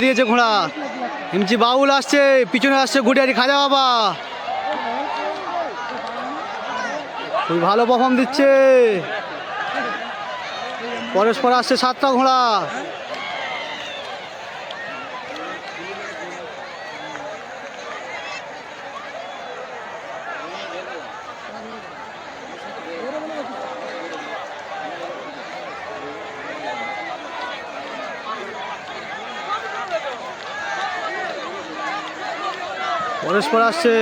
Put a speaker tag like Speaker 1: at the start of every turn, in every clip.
Speaker 1: দিয়েছে ঘোড়া। হিমচি বাউল আসছে, পিছনে আসছে গুটিয়ারি খাজা বাবা। খুবই ভালো পারফর্ম দিচ্ছে। পরস্পর আসছে সাতটা ঘোড়া। পরস্পর আসছে।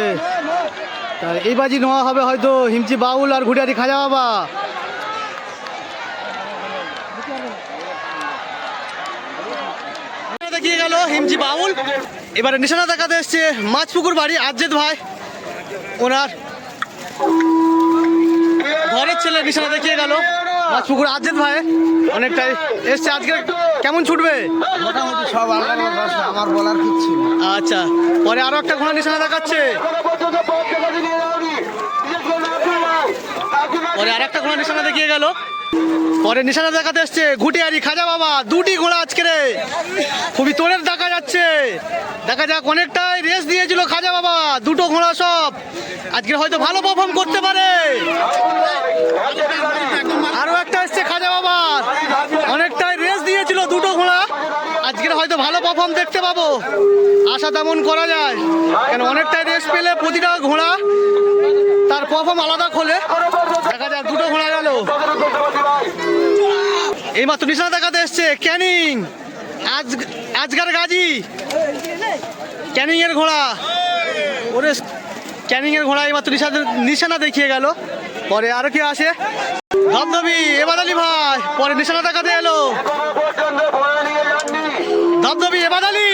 Speaker 1: তা এই বাজি নেওয়া হবে হয়তো হিমচি বাউল আর ঘুটিয়ারি খাজা বাবা। দেখিয়ে গেল হিমচি বাউল। এবারে নিশানা দেখাতে এসছে মাছপুকুর বাড়ি আজ্জেদ ভাই, ওনার ঘরের ছেলে নিশানা দেখিয়ে গেল। মাছপুকুর আজ্জেদ ভাই অনেকটাই এসছে আজকে। কেমন ছুটবে?
Speaker 2: মোটামুটি সব আমার বলার কিচ্ছু
Speaker 1: আচ্ছা পরে আরও একটা ঘোড়া নিশানা দেখাচ্ছে। পরে আর একটা ঘোড়া নিশানা দেখিয়ে গেল। পরে নিশানা দেখাতে এসছে ঘুটিয়ারি খাজা বাবা দুটি ঘোড়া আজকে রে। খুবই তোরের দেখা যাচ্ছে দেখা যাক, অনেকটাই রেস দিয়েছিল খাজা বাবা, দুটো ঘোড়া সব। আজকে হয়তো ভালো পারফর্ম করতে পারে। আরও একটা এসছে খাজা বাবা। অনেকটাই রেস দিয়েছিল দুটো ঘোড়া। আজকের হয়তো ভালো পারফর্ম দেখতে পাবো। আশা তেমন করা যায়। কেন, অনেকটাই রেস পেলে প্রতিটা ঘোড়া তার পারফর্ম আলাদা খোলে। দেখা যাক, দুটো ঘোড়া গেল। এইমাত্র নিশানা দেখাতে এসছে ক্যানিং। আজ আজকার গাজী। ক্যানিং এর ঘোড়া। ওরে ক্যানিং এর ঘোড়া এইমাত্র নিশানা নিশানা দেখিয়ে গেল। পরে আরও কে আসে। ধবধবি, এবার আলী ভাই। পরে নিশানা দেখাতে এলো। ধবধবি, এবার আলী।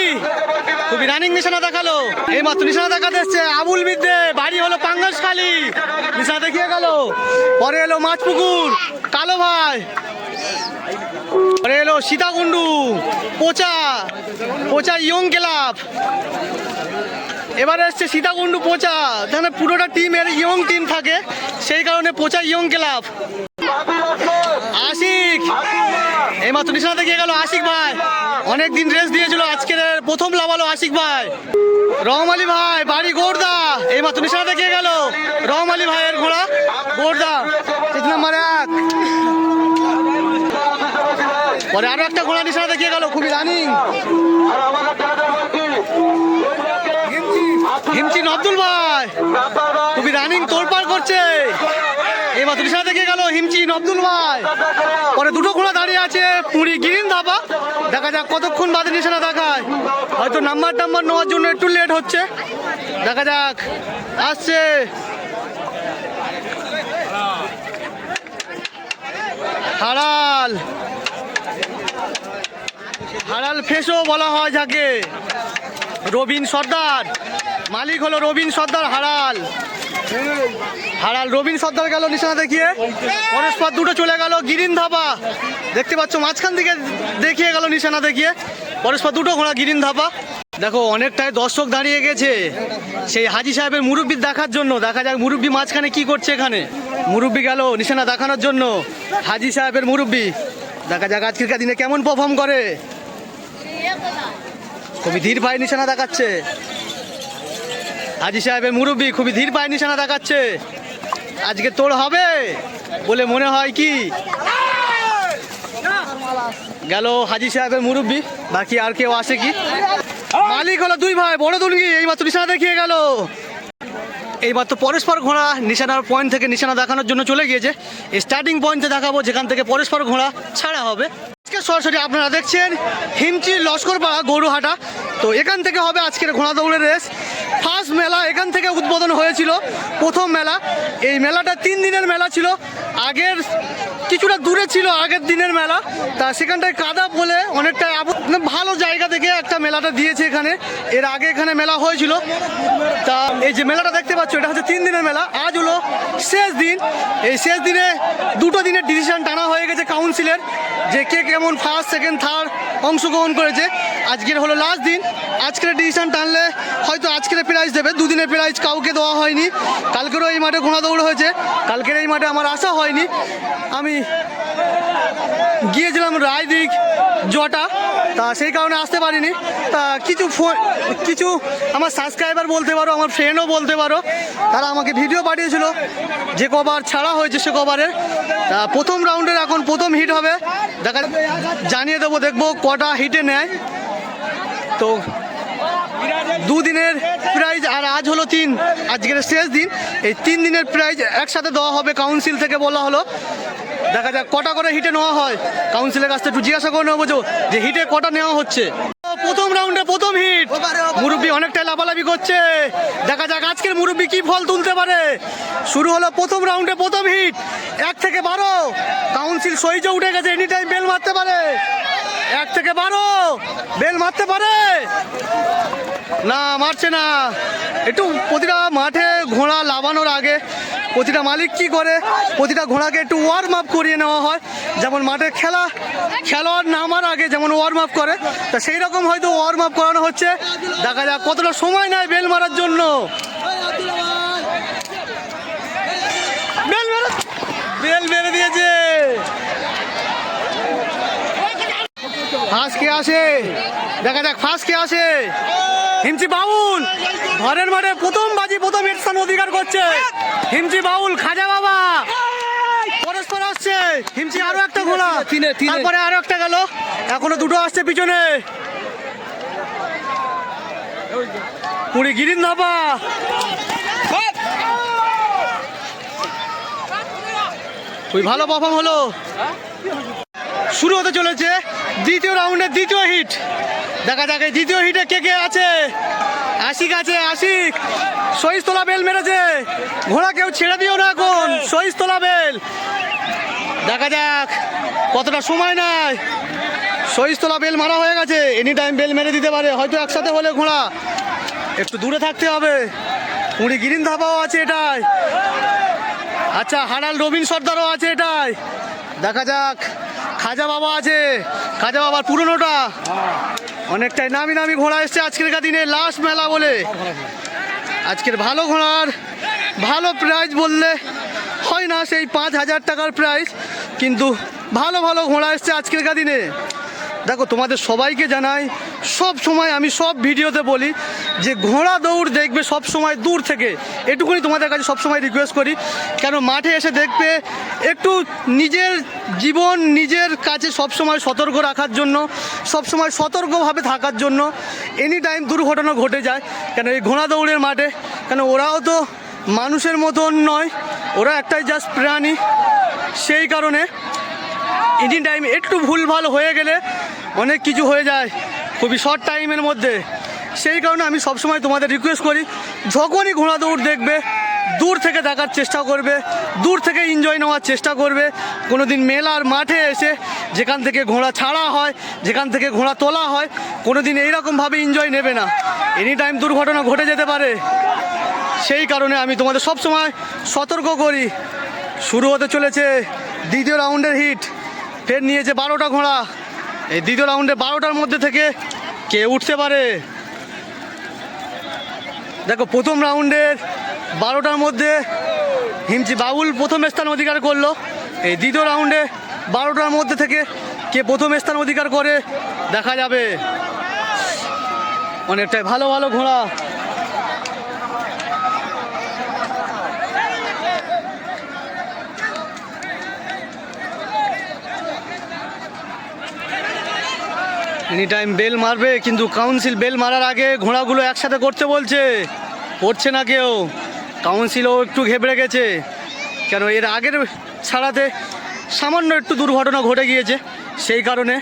Speaker 1: খুবই রানিং নিশানা দেখাল। এই মাত্র নিশানা দেখাতে এসছে আবুল বিদ্যে। বাড়ি হলো পাঙ্গাস খালি নিশানা দেখিয়ে গেল। পরে এলো মাছপুকুর। কালো ভাই। এলো সীতাকুণ্ডু পোচা পোচা ইয়ং ক্লাব। এবারে এসছে সীতাকুণ্ডু পোচা। এখানে পুরোটা টিমের ইয়ং টিম থাকে, সেই কারণে পোচা ইয়ং ক্লাব। আশিক এই মাত্র নিশানা দেখিয়ে গেল, আশিক ভাই। অনেক দিন রেস্ট দিয়েছিল, আজকের প্রথম লাভালো আশিক ভাই। রহম আলী ভাই, বাড়ি গোর্দা। এই মাত্র নিশানা দেখিয়ে গেল, রহম আলী ভাইয়ের ঘোড়া, গোর্দা। নম্বর এক পরে আরও একটা ঘোড়া নিশানা দেখিয়ে গেল খুবই রানিং। হিমচিন আব্দুল ভাই খুবই রানিং তোড়পাড় করছে। এবার নিশানা দেখিয়ে গেল হিমচিন আব্দুল ভাই। পরে দুটো ঘোড়া দাঁড়িয়ে আছে পুরী গিরিন ধাবা। দেখা যাক কতক্ষণ বাদে নিশানা দেখায়। হয়তো নাম্বার টাম্বার নেওয়ার জন্য একটু লেট হচ্ছে। দেখা যাক আসছে। হারাল। হারাল ফেসও বলা হয় যাকে। রবিন সর্দার। মালিক হলো রবিন সর্দার হারাল হারাল রবিন সর্দার গেল নিশানা দেখিয়ে পরস্পর দুটো চলে গেল গিরিন ধাবা দেখতে পাচ্ছ মাঝখান থেকে দেখিয়ে গেল নিশানা দেখিয়ে পরস্পর দুটো ঘোড়া গিরিন ধাবা দেখো, অনেকটাই দর্শক দাঁড়িয়ে গেছে। সেই হাজি সাহেবের মুরব্বি দেখার জন্য। দেখা যাক মুরব্বি মাঝখানে কি করছে এখানে। মুরব্বি গেল নিশানা দেখানোর জন্য। হাজি সাহেবের মুরব্বি। দেখা যাক আজকের দিনে কেমন পারফর্ম করে। খুবই ধীর পায়ে নিশানা দেখাচ্ছে। হাজি সাহেবের মুরব্বী খুবই ধীর পায়ে নিশানা দেখাচ্ছে। আজকে তোর হবে বলে মনে হয় কি? গেল হাজি সাহেবের মুরব্বী, বাকি আর কেউ আসে কি? মালিক হলো দুই ভাই, বড় দুলগি এই মাত্র নিশানা দেখিয়ে গেল। এইমাত্র পরস্পর ঘোড়া নিশানার পয়েন্ট থেকে নিশানা দেখানোর জন্য চলে গিয়েছে। স্টার্টিং পয়েন্টে দেখাবো, যেখান থেকে পরস্পর ঘোড়া ছাড়া হবে। আজকে সরাসরি আপনারা দেখছেন হিমচি লস্করপাড়া গরুহাটা। তো এখান থেকে হবে আজকের ঘোড়া দৌড়ের রেস ফার্স্ট মেলা এখান থেকে উদ্বোধন হয়েছিল, প্রথম মেলা। এই মেলাটা তিন দিনের মেলা ছিল। আগের কিছুটা দূরে ছিল আগের দিনের মেলা। তা সেখানটায় কাদা বলে অনেকটা মানে ভালো জায়গা থেকে একটা মেলাটা দিয়েছে এখানে। এর আগে এখানে মেলা হয়েছিল। তা এই যে মেলাটা দেখতে পাচ্ছ, এটা হচ্ছে তিন দিনের মেলা। আজ হলো শেষ দিন। এই শেষ দিনে দুটো দিনের ডিসিশন টানা হয়ে গেছে কাউন্সিলের যে কে কেমন ফার্স্ট সেকেন্ড থার্ড অংশগ্রহণ করেছে। আজকের হলো লাস্ট দিন। আজকের ডিসিশন টানলে হয়তো আজকের প্রাইজ দেবে। দুদিনের প্রাইজ কাউকে দেওয়া হয়নি। কালকেরও এই মাঠে ঘোড়া দৌড় হয়েছে। কালকের এই মাঠে আমার আসা হয়নি। আমি গিয়েছিলাম রায়দিক জটা। তা সেই কারণে আসতে পারিনি। তা কিছু ফোন কিছু আমার সাবস্ক্রাইবার বলতে পারো, আমার ফ্রেন্ডও বলতে পারো, তারা আমাকে ভিডিও পাঠিয়েছিল, যে কবার ছাড়া হয়েছে সে কবারের। তা প্রথম রাউন্ডের এখন প্রথম হিট হবে। দেখা জানিয়ে দেবো, দেখব কটা হিটে নেয়। তো দুদিনের প্রাইজ আর আজ হলো তিন, আজকের শেষ দিন। এই তিন দিনের প্রাইজ একসাথে দেওয়া হবে কাউন্সিল থেকে বলা হলো। দেখা যাক কটা করে হিটে নেওয়া হয়। কাউন্সিলের কাছ থেকে একটু জিজ্ঞাসা করে নেব যে- যে হিটে কটা নেওয়া হচ্ছে। প্রথম রাউন্ডে প্রথম হিট মুরব্বী অনেকটাই লাভালাভি করছে। দেখা যাক আজকের মুরব্বী কি ফল তুলতে পারে। শুরু হলো প্রথম রাউন্ডে প্রথম হিট এক থেকে বারো। কাউন্সিল সহিজে উঠে গেছে এনি টাইম বেল মারতে পারে। এক থেকে বারো। বেল মারতে পারে। না, মারছে না। একটু প্রতিটা মাঠে ঘোড়া লাভানোর আগে প্রতিটা মালিক কি করে? প্রতিটা ঘোড়াকে একটু ওয়ার্ম আপ করিয়ে নেওয়া হয়। যেমন মাঠে খেলা, খেলোয়াড় নামার আগে যেমন ওয়ার্ম আপ করে, তা সেই রকম হয়তো ওয়ার্ম আপ করানো হচ্ছে। দেখা যাক কতটা সময় নেয় বেল মারার জন্য। বেল মেরে বেল মেরে দিয়েছে। ফার্স্ট কে আসে? দেখা যাক ফার্স্ট কে আসে? হিমচি বাউল ঘরের মাঠে প্রথম বাজি প্রথম স্থান অধিকার করছে। হিমচি বাউল খাজা বাবা। পরস্পর আসছে। হিমচি আরও একটা ঘোড়া। তারপরে আরও একটা গেল। এখনও দুটো আসছে পিছনে। পুরি গিরিন ধাপা খুবই ভালো পারফর্ম হলো। শুরু হতে চলেছে দ্বিতীয় রাউন্ডের দ্বিতীয় হিট। দেখা যাক দ্বিতীয় হিটে কে কে আছে। আশিক আছে, আশিক। সহিস্তলা বেল মেরেছে। ঘোড়া কেউ ছেড়ে দিও না এখন, সহিস্তলা বেল। দেখা যাক কতটা সময় নাই সহিস্তলা বেল মারা হয়ে গেছে এনি টাইম বেল মেরে দিতে পারে। হয়তো একসাথে হলে ঘোড়া। একটু দূরে থাকতে হবে। পুরি গিরিন ধাপাও আছে এটাই আচ্ছা হারাল রবিন সর্দারও আছে এটাই দেখা যাক খাজা বাবা আছে। খাজা বাবার পুরনোটা। অনেকটাই নামি নামি ঘোড়া এসছে আজকের দিনে লাস্ট মেলা বলে। আজকের ভালো ঘোড়ার ভালো প্রাইজ বললে হয় না, সেই পাঁচ হাজার টাকার প্রাইজ কিন্তু ভালো ভালো ঘোড়া এসছে আজকের দিনে। দেখো, তোমাদের সবাইকে জানাই, সব সময় আমি সব ভিডিওতে বলি যে ঘোড়া দৌড় দেখবে সব সময় দূর থেকে। এটুকুনি তোমাদের কাছে সব সময় রিকোয়েস্ট করি। কেন মাঠে এসে দেখবে একটু নিজের জীবন, নিজের কাছে সব সময় সতর্ক রাখার জন্য, সব সময় সতর্কভাবে থাকার জন্য এনি টাইম দুর্ঘটনা ঘটে যায়। কেন এই ঘোড়া দৌড়ের মাঠে, কেন ওরাও তো মানুষের মতন নয়, ওরা একটাই জাস্ট প্রাণী। সেই কারণে এনি টাইম একটু ভুল ভুলভাল হয়ে গেলে অনেক কিছু হয়ে যায়, খুবই শর্ট টাইমের মধ্যে। সেই কারণে আমি সবসময় তোমাদের রিকোয়েস্ট করি, যখনই ঘোড়া দৌড় দেখবে, দূর থেকে দেখার চেষ্টা করবে, দূর থেকে এনজয় নেওয়ার চেষ্টা করবে। কোনো দিন মেলার মাঠে এসে যেখান থেকে ঘোড়া ছাড়া হয়, যেখান থেকে ঘোড়া তোলা হয় কোনো দিন এইরকমভাবে এনজয় নেবে না। এনি টাইম দুর্ঘটনা ঘটে যেতে পারে। সেই কারণে আমি তোমাদের সব সময় সতর্ক করি। শুরু হতে চলেছে দ্বিতীয় রাউন্ডের হিট ফের নিয়েছে বারোটা ঘোড়া। এই দ্বিতীয় রাউন্ডে বারোটার মধ্যে থেকে কে উঠতে পারে? দেখো, প্রথম রাউন্ডের বারোটার মধ্যে হিমচি বাউল প্রথম স্থান অধিকার করল। এই দ্বিতীয় রাউন্ডে বারোটার মধ্যে থেকে কে প্রথম স্থান অধিকার করে দেখা যাবে। অনেকটাই ভালো ভালো ঘোড়া। এনি টাইম বেল মারবে, কিন্তু কাউন্সিল বেল মারার আগে ঘোড়াগুলো একসাথে করতে বলছে। করছে না কেউ। কাউন্সিলও একটু ঘেবড়ে গেছে। কেন, এর আগের ছাড়াতে সামান্য একটু দুর্ঘটনা ঘটে গিয়েছে, সেই কারণে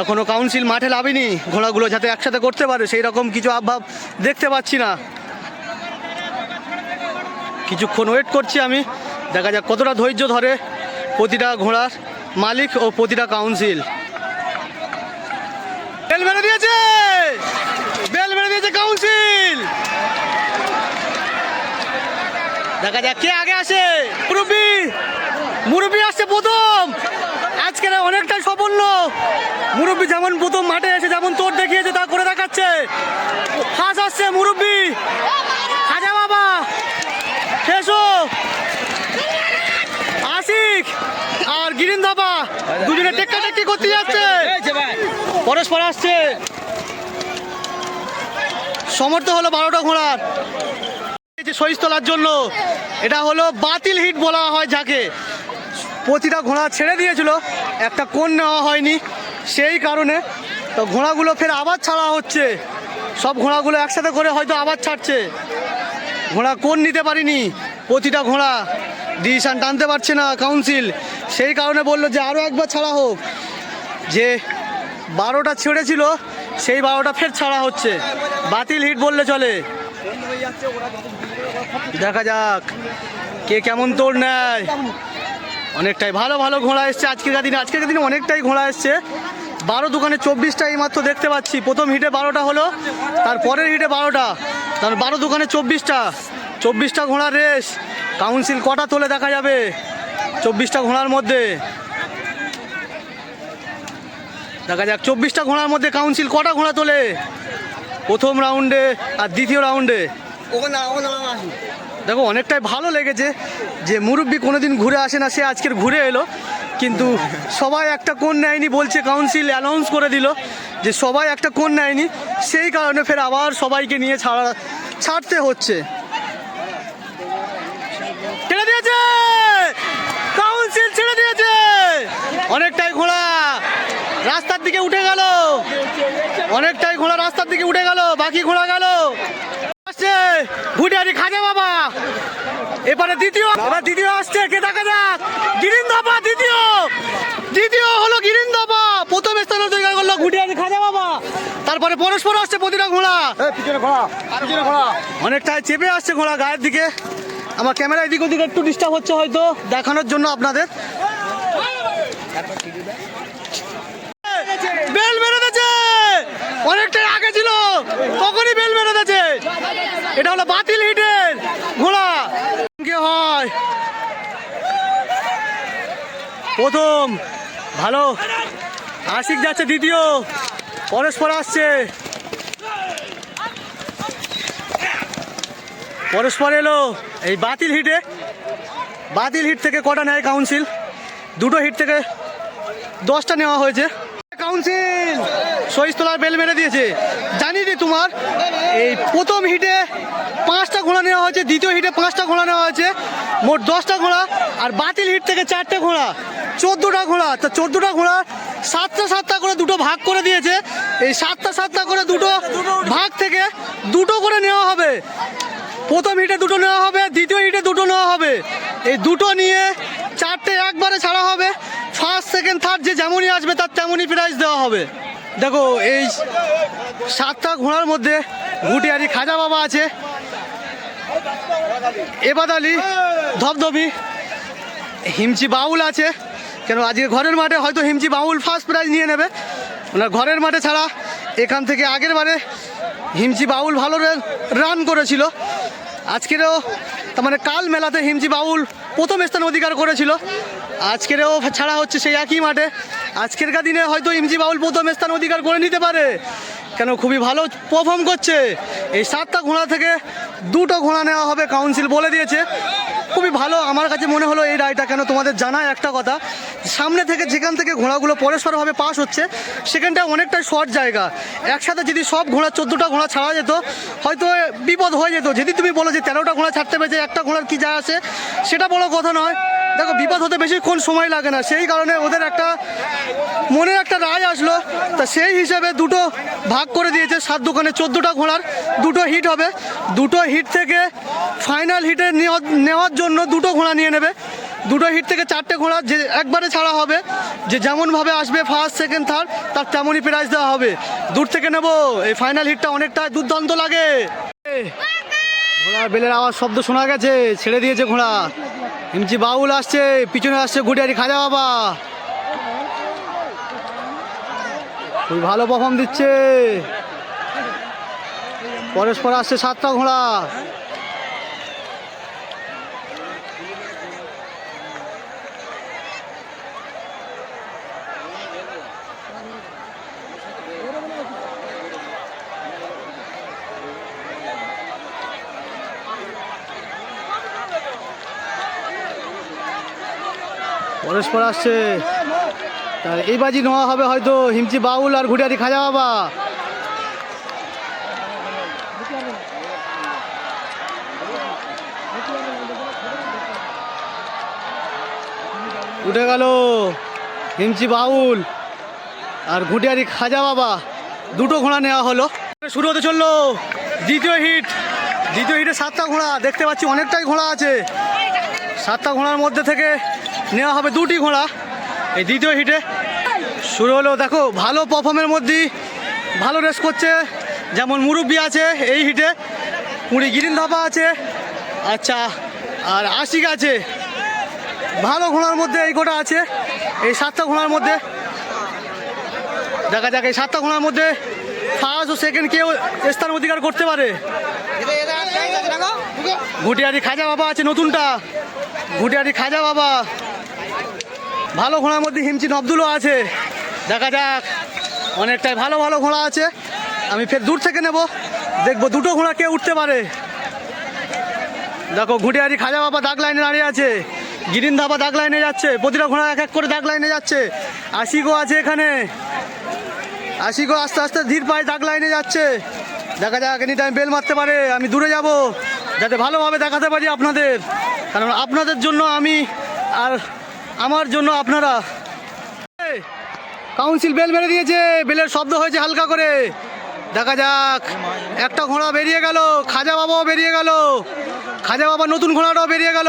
Speaker 1: এখনও কাউন্সিল মাঠে লাভিনি ঘোড়াগুলো যাতে একসাথে করতে পারে সেই রকম কিছু আবভাব দেখতে পাচ্ছি না। কিছুক্ষণ ওয়েট করছি আমি। দেখা যাক কতটা ধৈর্য ধরে প্রতিটা ঘোড়ার মালিক ও প্রতিটা কাউন্সিল বেল মেরে দিয়েছে! বেল মেরে দিয়েছে কাউন্সিল! দেখা যাক কে আগে আসে। মুরব্বি মুরব্বি আসছে প্রথম। আজকের অনেকটাই সাফল্য। মুরব্বি যেমন প্রথম মাঠে এসে যেমন তোর দেখিয়েছে, তা করে দেখাচ্ছে। ফাঁস আসছে মুরব্বি। হাজা বাবা, এসো। আশিক আর গিরিন ধাপা দুজনে টেক্কা টেক্কি করতে যাচ্ছে। পরস্পর আসছে। সমর্থ হলো বারোটা ঘোড়ার। সইস তোলার জন্য, এটা হলো বাতিল হিট বলা হয় যাকে। প্রতিটা ঘোড়া ছেড়ে দিয়েছিল, একটা কোন নেওয়া হয়নি সেই কারণে। তো ঘোড়াগুলো ফের আবার ছাড়া হচ্ছে। সব ঘোড়াগুলো একসাথে করে হয়তো আবার ছাড়ছে। ঘোড়া কোন নিতে পারিনি প্রতিটা ঘোড়া। ডিসিশান টানতে পারছে না কাউন্সিল। সেই কারণে বলল যে আরও একবার ছাড়া হোক। যে বারোটা ছেড়েছিল, সেই বারোটা ফের ছাড়া হচ্ছে। বাতিল হিট বললে চলে। দেখা যাক, কে কেমন তোর নেয়। অনেকটাই ভালো ভালো ঘোড়া এসছে আজকের দিনে। আজকের দিনে অনেকটাই ঘোড়া এসছে। বারো দোকানে চব্বিশটা এই মাত্র দেখতে পাচ্ছি। প্রথম হিটে বারোটা হলো, তার পরের হিটে বারোটা। তার বারো দোকানে চব্বিশটা। চব্বিশটা ঘোড়ার রেস। কাউন্সিল কটা তোলে দেখা যাবে। চব্বিশটা ঘোড়ার মধ্যে। দেখা যাক, চব্বিশটা ঘোড়ার মধ্যে কাউন্সিল কটা ঘোড়া তোলে? প্রথম রাউন্ডে আর দ্বিতীয় রাউন্ডে দেখো, অনেকটাই ভালো লেগেছে যে মুরব্বী কোনোদিন ঘুরে আসে না, সে আজকের ঘুরে এলো। কিন্তু সবাই একটা কোন নেয়নি বলছে কাউন্সিল অ্যানাউন্স করে দিল যে সবাই একটা কোন নেয়নি। সেই কারণে ফের আবার সবাইকে নিয়ে ছাড়া, ছাড়তে হচ্ছে। ছেড়ে দিয়েছে! কাউন্সিল ছেড়ে দিয়েছে! অনেকটাই ঘোড়া রাস্তার দিকে উঠে গেল। অনেকটাই ঘোড়া রাস্তার দিকে উঠে গেল বাকি ঘোড়া গেল। আসছে ভুটিয়ারি খাজা বাবা। এবারে দ্বিতীয় এবার দ্বিতীয় আসছে কে দেখা যাক? গিরিন ধাপা দ্বিতীয়। দ্বিতীয় হলো গিরিন ধাপা প্রথম স্থান অধিকার করল ঘুটিয়ারি খাজা বাবা। তারপরে পরস্পর আসছে প্রতিটা ঘোড়া।
Speaker 2: ঘোড়া
Speaker 1: অনেকটাই চেপে আসছে ঘোড়া গায়ের দিকে। আমার ক্যামেরা এদিক ওদিকে একটু ডিস্টার্ব হচ্ছে হয়তো দেখানোর জন্য আপনাদের। বেল মেরে দিয়েছে অনেকটাই আগে ছিল, তখনই বেল মেরে দিয়েছে এটা হলো বাতিল হিটের ঘোড়া। কে হয়? প্রথম, ভালো। আশিক যাচ্ছে দ্বিতীয়। পরস্পর আসছে। পরস্পর এলো। এই বাতিল হিটে। বাতিল হিট থেকে কটা নেয় কাউন্সিল? দুটো হিট থেকে দশটা নেওয়া হয়েছে। কাউন্সিল। সইস্তলার বেল মেরে দিয়েছে। জানি যে তোমার, এই প্রথম হিটে পাঁচটা ঘোড়া নেওয়া হয়েছে, দ্বিতীয় হিটে পাঁচটা ঘোড়া নেওয়া হয়েছে, মোট দশটা ঘোড়া, আর বাতিল হিট থেকে চারটে ঘোড়া, চোদ্দোটা ঘোড়া, তা চোদ্দোটা ঘোড়া সাতটা সাতটা করে দুটো ভাগ করে দিয়েছে। এই সাতটা সাতটা করে দুটো ভাগ থেকে দুটো করে নেওয়া হবে। প্রথম হিটে দুটো নেওয়া হবে, দ্বিতীয় হিটে দুটো নেওয়া হবে। এই দুটো নিয়ে চারটে একবারে ছাড়া হবে। সেকেন্ড থার্ড যে যেমনই আসবে, তার তেমনই প্রাইজ দেওয়া হবে। দেখো, এই সাতটা ঘোড়ার মধ্যে ঘুটিয়ারি খাজা বাবা আছে। এবাদ আলী, ধবধবি, হিমচি বাউল আছে। কেন, আজকে ঘরের মাঠে হয়তো হিমচি বাউল ফার্স্ট প্রাইজ নিয়ে নেবে। ওনার ঘরের মাঠে ছাড়া এখান থেকে আগের বারে হিমচি বাউল ভালো রান করেছিল। আজকেরও, তার মানে কাল মেলাতে হিমজি বাউল প্রথম স্থান অধিকার করেছিল। আজকেরও ছাড়া হচ্ছে সেই একই মাঠে। আজকেরকার দিনে হয়তো হিমচি বাউল প্রথম স্থান অধিকার করে নিতে পারে। কেন খুবই ভালো পারফর্ম করছে। এই সাতটা ঘোড়া থেকে দুটো ঘোড়া নেওয়া হবে কাউন্সিল বলে দিয়েছে। খুবই ভালো। আমার কাছে মনে হলো এই রায়টা কেন তোমাদের জানায় একটা কথা। সামনে থেকে যেখান থেকে ঘোড়াগুলো পরস্পরভাবে পাস হচ্ছে, সেখানটা অনেকটাই শর্ট জায়গা। একসাথে যদি সব ঘোড়া চোদ্দোটা ঘোড়া ছাড়া যেত, হয়তো বিপদ হয়ে যেত। যদি তুমি বলো যে তেরোটা ঘোড়া ছাড়তে পেরেছে, একটা ঘোড়ার কি যায় আসে সেটা বড় কথা নয়। দেখো, বিপদ হতে বেশিক্ষণ সময় লাগে না। সেই কারণে ওদের একটা মনের একটা রায় আসলো। তা সেই হিসাবে দুটো ভাগ করে দিয়েছে সাত দোকানে চোদ্দোটা ঘোড়ার। দুটো হিট হবে। দুটো হিট থেকে ফাইনাল হিটে নেওয়ার জন্য দুটো ঘোড়া নিয়ে নেবে। দুটো হিট থেকে চারটে ঘোড়া যে একবারে ছাড়া হবে, যে যেমনভাবে আসবে ফার্স্ট সেকেন্ড থার্ড তার তেমনই প্রাইজ দেওয়া হবে। দূর থেকে নেব, এই ফাইনাল হিটটা অনেকটা দুর্দান্ত লাগে। ঘোড়ার বেলের আওয়াজ শব্দ শোনা গেছে, ছেড়ে দিয়েছে ঘোড়া। হিমচি বাউল আসছে, পিছনে আসছে গুডিয়ারি খাজা বাবা। খুবই ভালো পারফর্ম দিচ্ছে। পরস্পর আসছে সাতটা ঘোড়া। পরস্পর আসছে। তার এই বাজি নেওয়া হবে হয়তো হিমচি বাউল আর ঘুটিয়ারি খাজা বাবা। উঠে গেল হিমচি বাউল আর ঘুটিয়ারি খাজা বাবা। দুটো ঘোড়া নেওয়া হলো। শুরু হতে চলল দ্বিতীয় হিট। দ্বিতীয় হিটে সাতটা ঘোড়া, দেখতে পাচ্ছি অনেকটাই ঘোড়া আছে। সাতটা ঘোড়ার মধ্যে থেকে নেওয়া হবে দুটি ঘোড়া। এই দ্বিতীয় হিটে। শুরু হলো, দেখো, ভালো পারফর্মের মধ্যেই ভালো রেস করছে। যেমন মুরব্বি আছে এই হিটে পুরী গিরিন ধাপা আছে। আচ্ছা আর আশিক আছে। ভালো ঘোড়ার মধ্যে এই গোটা আছে, এই সাতটা ঘোড়ার মধ্যে। দেখা যাক, এই সাতটা ঘোড়ার মধ্যে ফার্স্ট ও সেকেন্ড কেউ স্থান অধিকার করতে পারে। ঘুটিয়ারি খাজা বাবা আছে নতুনটা। ঘুটিয়ারি খাজা বাবা। ভালো ঘোড়ার মধ্যে হিমচিন আব্দুলও আছে। দেখা যাক, অনেকটাই ভালো ভালো ঘোড়া আছে। আমি ফের দূর থেকে নেব। দেখব দুটো ঘোড়া কে উঠতে পারে। দেখো, ঘুটিয়ারি খাজা বাবা দাগ লাইনে দাঁড়িয়ে আছে। গিরিন ধাবা দাগ লাইনে যাচ্ছে। প্রতিটা ঘোড়া এক এক করে দাগ লাইনে যাচ্ছে। আশিকও আছে এখানে। আশিকও আস্তে আস্তে ধীর পায়ে দাগ লাইনে যাচ্ছে। দেখা যাক এনি টাইম বেল মারতে পারে। আমি দূরে যাব, যাতে ভালোভাবে দেখাতে পারি আপনাদের। কারণ আপনাদের জন্য আমি আর আমার জন্য আপনারা কাউন্সিল বেল মেরে দিয়েছে, বেলের শব্দ হয়েছে হালকা করে। দেখা যাক, একটা ঘোড়া বেরিয়ে গেল, খাজা বাবাও বেরিয়ে গেল, খাজা বাবা নতুন ঘোড়াটাও বেরিয়ে গেল।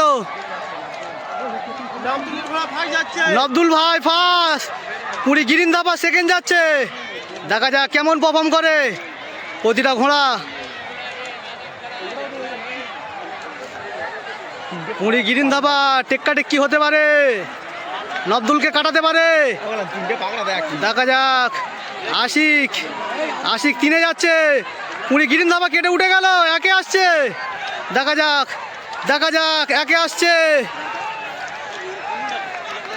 Speaker 1: নবদুল ভাই ফার্স্ট পুরী গিরিন দাবা সেকেন্ড যাচ্ছে। দেখা যাক কেমন পারফর্ম করে প্রতিটা ঘোড়া। পুরী গিরিন দাবা টেক্কা টেক্কি হতে পারে। নবদুলকে কাটাতে পারে। দেখা যাক। আশিক আশিক তিনে যাচ্ছে। পুরী গিরিন ধাবা কেটে উঠে গেল, একে আসছে। দেখা যাক দেখা যাক, একে আসছে।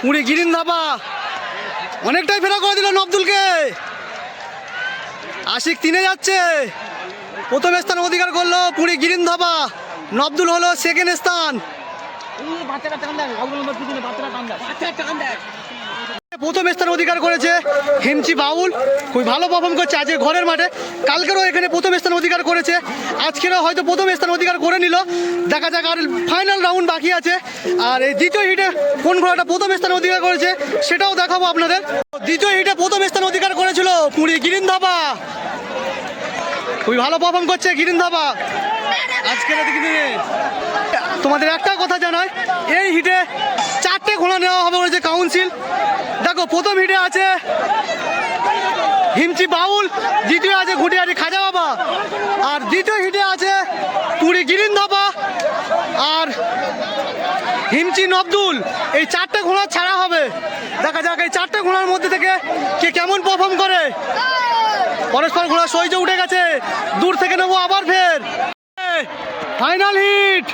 Speaker 1: পুরী গিরিন ধাবা অনেকটাই ফেরা করে দিল নবদুলকে। আশিক তিনে যাচ্ছে। প্রথম স্থান অধিকার করল পুরী গিরিন ধাবা নবদুল হলো সেকেন্ড স্থান। প্রথম স্থান অধিকার করেছে হেমচি বাউল। খুবই ভালো পারফর্ম করছে আজকে ঘরের মাঠে। কালকেরও এখানে প্রথম স্থান অধিকার করেছে। আজকেরও হয়তো প্রথম স্থান অধিকার করে নিল। দেখা যাক আর ফাইনাল রাউন্ড বাকি আছে। আর এই দ্বিতীয় হিটে কোন ঘোড়াটা প্রথম স্থান অধিকার করেছে সেটাও দেখাবো আপনাদের। দ্বিতীয় হিটে প্রথম স্থান অধিকার করেছিল পুরী গিরিন ধাবা। খুবই ভালো পারফর্ম করছে গিরিন ধাবা। আজকের দিনে তোমাদের একটা কথা জানাই, এই হিটে চারটে ঘোড়া নেওয়া হবে বলেছে কাউন্সিল। দেখো, প্রথম হিটে আছে হিমচি বাউল, দ্বিতীয় আছে ঘুটিয়ারি খাজা বাবা, আর দ্বিতীয় হিটে আছে পুরী গিরিন ধাবা আর হিমচি নবদুল। এই চারটে ঘোড়া ছাড়া হবে। দেখা যাক এই চারটে ঘোড়ার মধ্যে থেকে কে কেমন পারফর্ম করে। পরস্পর ঘোড়া সহজে উঠে গেছে। দূর থেকে নেব আবার ফের। ফাইনাল হিট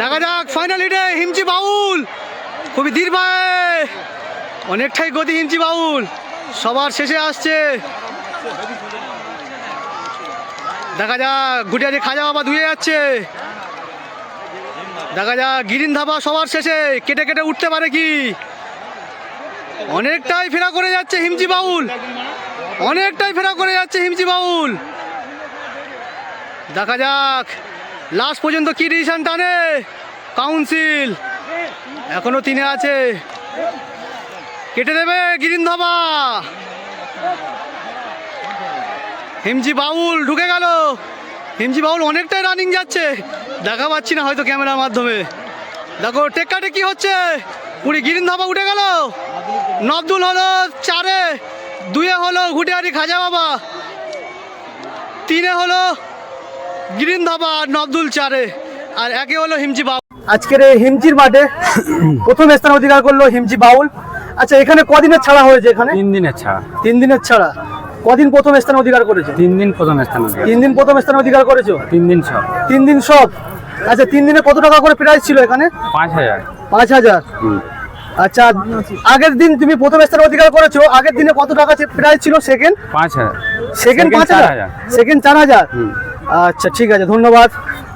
Speaker 1: দেখা যাক ফাইনাল হিটে হিমচি বাউল। খুবই দীর্ঘায় অনেকটাই গতি হিমচি বাউল। সবার শেষে আসছে। দেখা যাক, গুটিয়ারি খাজা বাবা ধুয়ে যাচ্ছে। দেখা যাক, গিরিন ধাবা সবার শেষে। কেটে কেটে উঠতে পারে কি? অনেকটাই ফেরা করে যাচ্ছে হিমচি বাউল। অনেকটাই ফেরা করে যাচ্ছে হিমচি বাউল। দেখা যাক লাস্ট পর্যন্ত কি ডিসিশন টানে? কাউন্সিল। এখনও তিনে আছে। কেটে দেবে গিরিন ধাবা হিমজি বাউল ঢুকে গেল। হিমজি বাউল অনেকটাই রানিং যাচ্ছে। দেখা পাচ্ছি না হয়তো ক্যামেরার মাধ্যমে। দেখো টেক্কাটে কি হচ্ছে। পুরি গিরিন ধাবা উঠে গেল। নবদুল হলো চারে, দুয়ে হলো ঘুটিয়ারি খাজা বাবা। তিনে হলো গ্রিন ধাবা আর নবদুল চারে আর একে হলো হিমচি বাউল। আজকের এই হিমচির মাঠে প্রথম স্থান অধিকার করল হিমচি বাউল। আচ্ছা এখানে কদিনের ছাড়া হয়েছে এখানে?
Speaker 3: তিন দিনের ছাড়া।
Speaker 1: তিন দিনের ছাড়া। কদিন প্রথম স্থান অধিকার করেছ?
Speaker 3: তিন দিন প্রথম স্থান অধিকার।
Speaker 1: তিন দিন প্রথম স্থান অধিকার করেছ?
Speaker 3: তিন দিন সব।
Speaker 1: তিন দিন সব? আচ্ছা তিন দিনে কত টাকা করে প্রাইস ছিল এখানে?
Speaker 3: পাঁচ হাজার।
Speaker 1: পাঁচ হাজার। আচ্ছা আগের দিন তুমি প্রথম স্থান অধিকার করেছ আগের দিনে কত টাকা প্রাইস ছিল সেকেন্ড?
Speaker 3: পাঁচ হাজার।
Speaker 1: সেকেন্ড পাঁচ হাজার। সেকেন্ড চার হাজার। আচ্ছা ঠিক আছে ধন্যবাদ।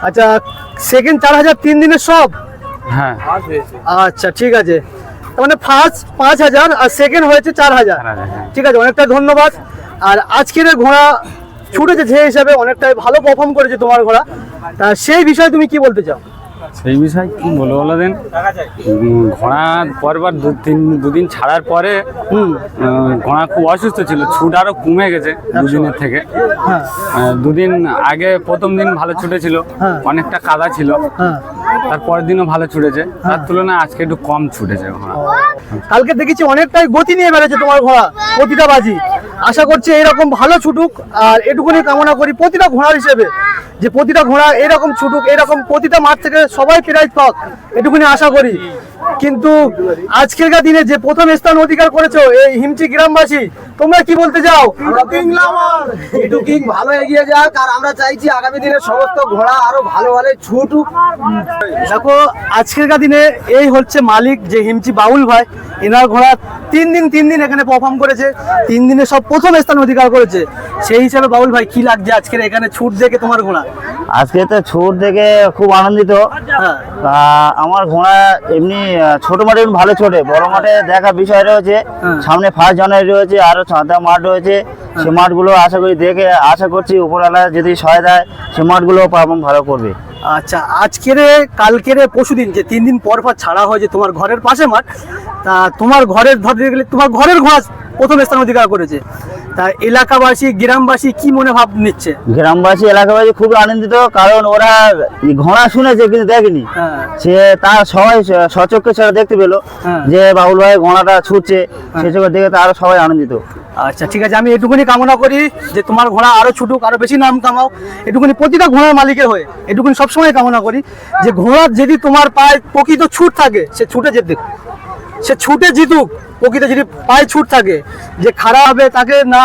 Speaker 1: আচ্ছা সেকেন্ড চার হাজার তিন দিনের সব?
Speaker 3: হ্যাঁ।
Speaker 1: আচ্ছা ঠিক আছে। তার মানে ফার্স্ট পাঁচ হাজার আর সেকেন্ড হয়েছে চার হাজার। ঠিক আছে অনেকটা ধন্যবাদ। আর আজকের ঘোড়া ছুটেছে যে হিসাবে অনেকটাই ভালো পারফর্ম করেছে তোমার ঘোড়া। তা সেই বিষয়ে তুমি কি বলতে চাও?
Speaker 3: সেই বিষয়ে কি বলব বলো দেন? ঘোড়া পরবার দু তিন দুদিন ছাড়ার পরে ঘোড়া খুব অসুস্থ ছিল ছুট আরও কমে গেছে দুদিনের থেকে।
Speaker 1: হ্যাঁ।
Speaker 3: দুদিন আগে প্রথম দিন ভালো ছুটেছিল
Speaker 1: হ্যাঁ।
Speaker 3: অনেকটা কাদা ছিল
Speaker 1: হ্যাঁ।
Speaker 3: তার পরের দিনও ভালো ছুটেছে তার তুলনায় আজকে একটু কম ছুটেছে ঘোড়া।
Speaker 1: কালকে দেখেছি অনেকটাই গতি নিয়ে বেড়েছে তোমার ঘোড়া প্রতিটা বাজি। আশা করছি এরকম ভালো ছুটুক আর এটুকুনি কামনা করি প্রতিটা ঘোড়ার হিসেবে যে প্রতিটা ঘোড়া এরকম ছুটুক এরকম প্রতিটা মাঠ থেকে সবাই প্রাইজ পাক এটুকুনি আশা করি। কিন্তু আজকেরকার দিনে যে প্রথম স্থান অধিকার করেছ এই হিমচি গ্রামবাসী তোমরা কি বলতে চাও?
Speaker 2: কিং ভালো এগিয়ে যাক আর আমরা চাইছি আগামী দিনে সমস্ত ঘোড়া আরও ভালো ভালো ছুটুক।
Speaker 1: দেখো আজকেরকার দিনে এই হচ্ছে মালিক যে হিমচি বাউল ভাই। এনার ঘোড়া তিন দিন তিন দিন এখানে পারফর্ম করেছে তিন দিনে সব প্রথম স্থান অধিকার করেছে। সেই হিসাবে বাবুল ভাই কি লাগছে আজকের এখানে ছুট দেখে তোমার ঘোড়া?
Speaker 4: আজকে তো ছুট দেখে খুব আনন্দিত।
Speaker 1: হ্যাঁ।
Speaker 4: আমার ঘোড়া এমনি ছোট মাঠে ভালো ছোটে বড় মাঠে দেখা বিষয় রয়েছে।
Speaker 1: হ্যাঁ।
Speaker 4: সামনে ফার্স্ট জানুয়ারি রয়েছে আরও ছাদা মাঠ রয়েছে। সে মাঠগুলো আশা করি দেখে আশা করছি উপরওয়ালা যদি সহায় দেয় সে মাঠগুলো পারফর্ম ভালো করবে।
Speaker 1: আচ্ছা আজকের, কালকের, পরশুদিন যে তিন দিন পর পর ছাড়া হয় যে তোমার ঘরের পাশে মাঠ, তা তোমার ঘরের ধরতে গেলে তোমার ঘরের ঘোড়া প্রথম স্থান অধিকার করেছে। তা এলাকাবাসী গ্রামবাসী কি মনে ভাব নিচ্ছে?
Speaker 4: গ্রামবাসী এলাকাবাসী খুবই আনন্দিত কারণ ওরা ঘোড়া শুনেছে কিন্তু দেখেনি।
Speaker 1: হ্যাঁ।
Speaker 4: সে তার সবাই সচক্ষে সেটা দেখতে পেল
Speaker 1: হ্যাঁ।
Speaker 4: যে বাবুল ভাই ঘোড়াটা ছুটছে সে চোখে দেখে তারা সবাই আনন্দিত।
Speaker 1: আচ্ছা ঠিক আছে আমি এটুকুনি কামনা করি যে তোমার ঘোড়া আরও ছুটুক আরও বেশি নাম কামাও। এটুকুনি প্রতিটা ঘোড়ার মালিকের হয়ে এটুকুনি সবসময় কামনা করি যে ঘোড়ার যদি তোমার পায়ে প্রকৃত ছুট থাকে সে ছুটে যেতে। সে ছুটে জিতুক প্রকৃত যদি পায়ে ছুট থাকে যে খারাপ হবে তাকে না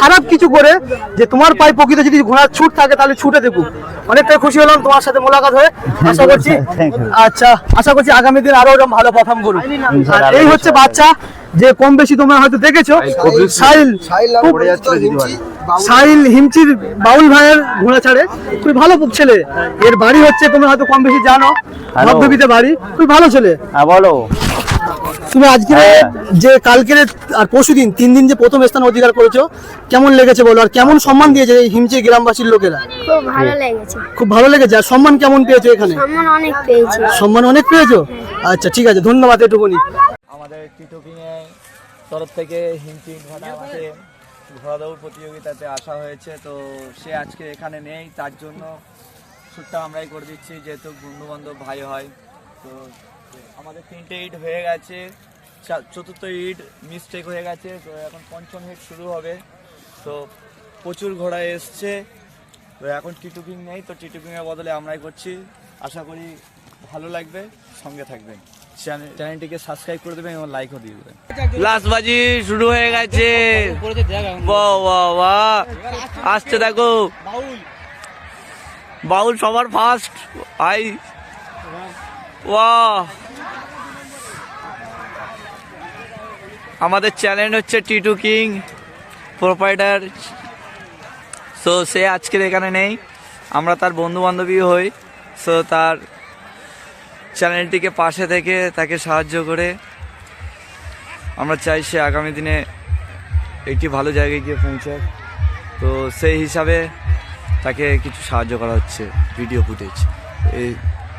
Speaker 1: খারাপ কিছু করে যে তোমার পায়ে প্রকৃত যদি ঘোড়ার ছুট থাকে তাহলে ছুটে দেখুক। অনেকটাই খুশি হলাম তোমার সাথে মোলাকাত হয়ে। আশা করছি আচ্ছা আশা করছি আগামী দিন আরও এরকম ভালো পারফর্ম করুক। আর এই হচ্ছে বাচ্চা যে কম বেশি তোমরা হয়তো দেখেছ সাইল
Speaker 2: সাইল
Speaker 1: হিমচির বাউল ভাইয়ের ঘোড়া ছাড়ে। খুবই ভালো ছেলে। এর বাড়ি হচ্ছে তোমরা হয়তো কম বেশি জানো. ভদ্রবিতে বাড়ি। খুবই ভালো ছেলে।
Speaker 4: হ্যাঁ বলো।
Speaker 1: তুমি আজকে
Speaker 4: হ্যাঁ।
Speaker 1: যে কালকের আর পরশুদিন তিন দিন যে প্রথম স্থান অধিকার করেছ কেমন লেগেছে বলো? আর কেমন সম্মান দিয়েছে এই হিমচি গ্রামবাসীর লোকেরা?
Speaker 5: খুব ভালো লেগেছে।
Speaker 1: খুব ভালো লেগেছে? আর সম্মান কেমন পেয়েছ এখানে?
Speaker 5: সম্মান অনেক পেয়েছি।
Speaker 1: সম্মান অনেক পেয়েছ? আচ্ছা ঠিক আছে ধন্যবাদ এটুকুনি।
Speaker 6: আমাদের তরফ থেকে হিমচি ঘোড়া আমাকে ঘোড়া দৌড় প্রতিযোগিতাতে আসা হয়েছে তো সে আজকে এখানে নেই তার জন্য শ্যুটটা আমরাই করে দিচ্ছি যেহেতু বন্ধু বান্ধব ভাই হয় তো আমাদের তিনটে ইট হয়ে গেছে। চতুর্থ ইট মিস্টেক হয়ে গেছে, তো এখন পঞ্চম হিট শুরু হবে। তো প্রচুর ঘোড়া এসছে, তো এখন টিটুকিং নেই, তো টিটুকিংয়ের বদলে আমরাই করছি। আশা করি ভালো লাগবে, সঙ্গে থাকবেন। চ্যানেল চ্যানেলটিকে সাবস্ক্রাইব করে দেবেন এবং লাইকও দিয়ে দেবেন। লাস্ট বাজি শুরু হয়ে গেছে। আসছে দেখো। বাউল সবার ফার্স্ট আই। বাহ। আমাদের চ্যানেল হচ্ছে টিটু কিং প্রোপাইটার সো সে আজকের এখানে নেই। আমরা তার বন্ধু বান্ধবী হই। সো তার চ্যানেলটিকে পাশে থেকে তাকে সাহায্য করে আমরা চাই সে আগামী দিনে একটি ভালো জায়গায় গিয়ে পৌঁছাক। তো, সেই হিসাবে তাকে কিছু সাহায্য করা হচ্ছে ভিডিও ফুটেজ এই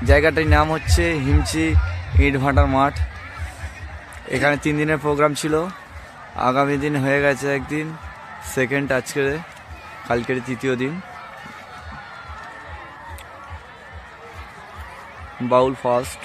Speaker 6: জায়গাটার নাম হচ্ছে হিমচি ইট ভাটার মাঠ। এখানে তিন দিনের প্রোগ্রাম ছিল। আগামী দিন হয়ে গেছে একদিন সেকেন্ড আজকের কালকের তৃতীয় দিন। বাউল ফার্স্ট